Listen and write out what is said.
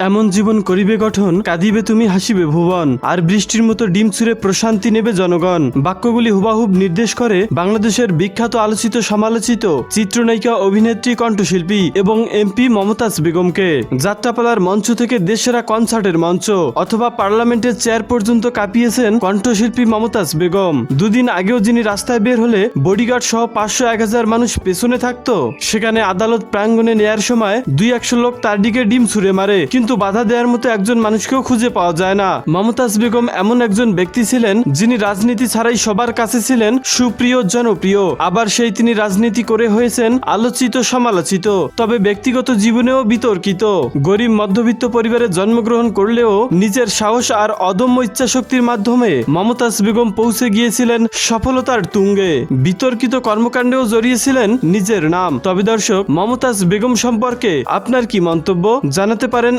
এমন জীবন করিবে গঠন, কাঁদিবে তুমি, হাসিবে ভুবন। আর বৃষ্টির মতো ডিম ছুঁড়ে প্রশান্তি নেবে জনগণ। বাক্যগুলি হুবাহুব নির্দেশ করে, বাংলাদেশের বিখ্যাত আলোচিত সমালোচিত, চিত্রনায়িকা, অভিনেত্রী, কণ্ঠশিল্পী এবং এমপি মমতাজ বেগমকে। যাত্রাপালার মঞ্চ থেকে দেশেরা কনসার্টের মঞ্চ অথবা পার্লামেন্টের চেয়ার পর্যন্ত কাঁপিয়েছেন কণ্ঠশিল্পী মমতাজ বেগম। দুদিন আগেও যিনি রাস্তায় বের হলে বডিগার্ড সহ পাঁচশো এক হাজার মানুষ পেছনে থাকতো, সেখানে আদালত প্রাঙ্গণে নেয়ার সময় দুই একশো লোক তার দিকে ডিম ছুঁড়ে মারে। কিন্তু বাধা দেওয়ার মতো একজন মানুষকেও খুঁজে পাওয়া যায় না। মমতাজ বেগম এমন একজন ব্যক্তি ছিলেন, যিনি রাজনীতি ছাড়াই সবার কাছে ছিলেন সুপ্রিয়, জনপ্রিয়। আবার সেই তিনি রাজনীতি করে হয়েছেন আলোচিত, সমালোচিত। তবে ব্যক্তিগত জীবনেও বিতর্কিত। গরিব, মধ্যবিত্ত পরিবারে জন্মগ্রহণ করলেও নিজের সাহস আর অদম্য ইচ্ছাশক্তির মাধ্যমে মমতাজ বেগম পৌঁছে গিয়েছিলেন সফলতার তুঙ্গে। বিতর্কিত কর্মকাণ্ডেও জড়িয়েছিলেন নিজের নাম। তবে দর্শক, মমতাজ বেগম সম্পর্কে আপনার কি মন্তব্য? জানাতে পারেন